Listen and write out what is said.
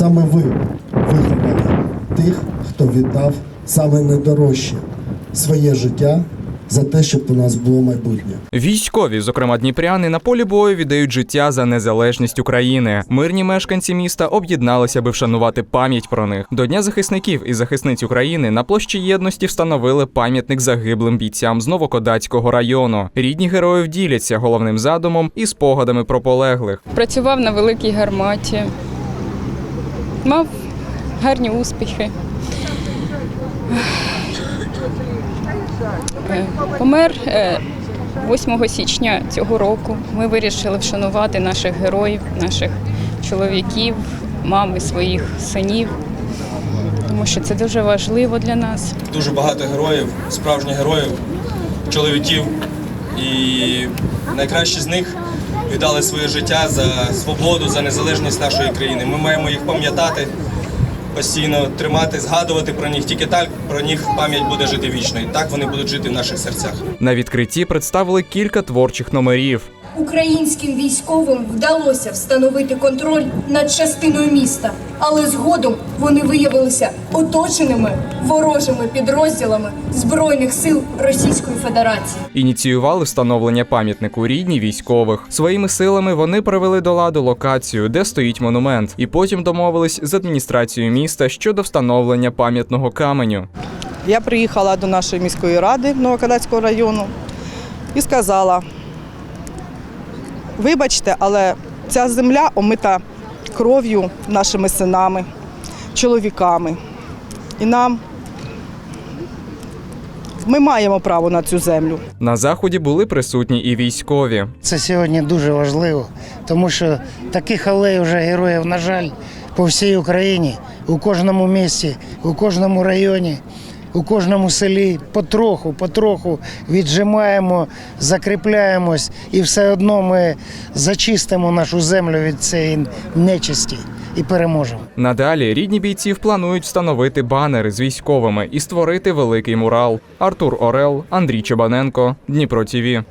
Саме ви виграли тих, хто віддав саме найдорожче своє життя за те, щоб у нас було майбутнє. Військові, зокрема дніпряни, на полі бою віддають життя за незалежність України. Мирні мешканці міста об'єдналися, аби вшанувати пам'ять про них. До Дня захисників і захисниць України на площі єдності встановили пам'ятник загиблим бійцям з Новокодацького району. Рідні героїв діляться головним задумом і спогадами про полеглих. Працював на великій гарматі, мав гарні успіхи. Е, Помер е, 8 січня цього року. Ми вирішили вшанувати наших героїв, наших чоловіків, мами своїх синів, тому що це дуже важливо для нас. дуже багато героїв, справжніх героїв, чоловіків. І найкращі з них віддали своє життя за свободу, за незалежність нашої країни. Ми маємо їх пам'ятати, постійно тримати, згадувати про них. Тільки так про них пам'ять буде жити вічно. І так вони будуть жити в наших серцях. На відкритті представили кілька творчих номерів. Українським військовим вдалося встановити контроль над частиною міста, але згодом вони виявилися оточеними ворожими підрозділами Збройних сил Російської Федерації. Ініціювали встановлення пам'ятнику рідні військових. Своїми силами вони привели до ладу локацію, де стоїть монумент, і потім домовились з адміністрацією міста щодо встановлення пам'ятного каменю. Я приїхала до нашої міської ради Новокадацького району і сказала: вибачте, але ця земля омита кров'ю нашими синами, чоловіками. І нам ми маємо право на цю землю. На заході були присутні і військові. Це сьогодні дуже важливо, тому що таких алей вже героїв, на жаль, по всій Україні, у кожному місті, у кожному районі, у кожному селі потроху, потроху віджимаємо, закріпляємось, і все одно ми зачистимо нашу землю від цієї нечисті і переможемо. Надалі рідні бійців планують встановити банери з військовими і створити великий мурал. Артур Орел, Андрій Чебаненко, Дніпро ТІВІ.